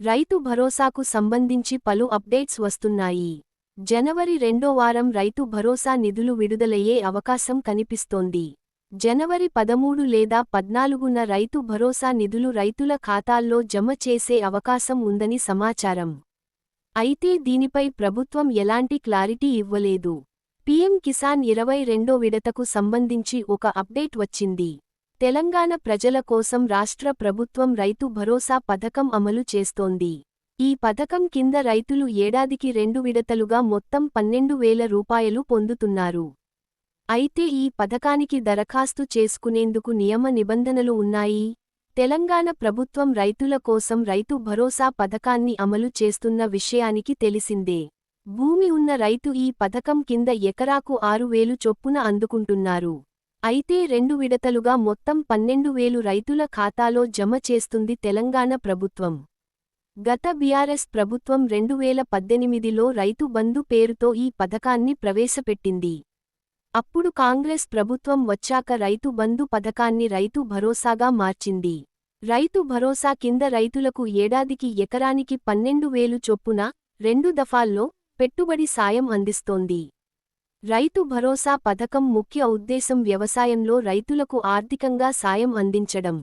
రైతు భరోసాకు సంబంధించి పలు అప్డేట్స్ వస్తున్నాయి. జనవరి రెండో వారం రైతు భరోసా నిధులు విడుదలయ్యే అవకాశం కనిపిస్తోంది. జనవరి పదమూడు లేదా పద్నాలుగున రైతు భరోసా నిధులు రైతుల ఖాతాల్లో జమ చేసే అవకాశం ఉందని సమాచారం. అయితే దీనిపై ప్రభుత్వం ఎలాంటి క్లారిటీ ఇవ్వలేదు. పీఎం కిసాన్ ఇరవై రెండో విడతకు సంబంధించి ఒక అప్డేట్ వచ్చింది. తెలంగాణ ప్రజల కోసం రాష్ట్ర ప్రభుత్వం రైతు భరోసా పథకం అమలు చేస్తోంది. ఈ పథకం కింద రైతులు ఏడాదికి రెండు విడతలుగా మొత్తం పన్నెండు వేల రూపాయలు పొందుతున్నారు. అయితే ఈ పథకానికి దరఖాస్తు చేసుకునేందుకు నియమ నిబంధనలు ఉన్నాయి. తెలంగాణ ప్రభుత్వం రైతుల కోసం రైతు భరోసా పథకాన్ని అమలు చేస్తున్న విషయానికి తెలిసిందే. భూమి ఉన్న రైతు ఈ పథకం కింద ఎకరాకు ఆరు వేలు చొప్పున అందుకుంటున్నారు. అయితే రెండు విడతలుగా మొత్తం పన్నెండు వేలు రైతుల ఖాతాలో జమ చేస్తుంది తెలంగాణ ప్రభుత్వం. గత బీఆర్ఎస్ ప్రభుత్వం రెండు వేల పద్దెనిమిదిలో రైతు బంధు పేరుతో ఈ పథకాన్ని ప్రవేశపెట్టింది. అప్పుడు కాంగ్రెస్ ప్రభుత్వం వచ్చాక రైతు బంధు పథకాన్ని రైతు భరోసాగా మార్చింది. రైతు భరోసా కింద రైతులకు ఏడాదికి ఎకరానికి పన్నెండు వేలు చొప్పున రెండు దఫాల్లో పెట్టుబడి సాయం అందిస్తోంది. రైతు భరోసా పథకం ముఖ్య ఉద్దేశం వ్యవసాయంలో రైతులకు ఆర్థికంగా సాయం అందించడం.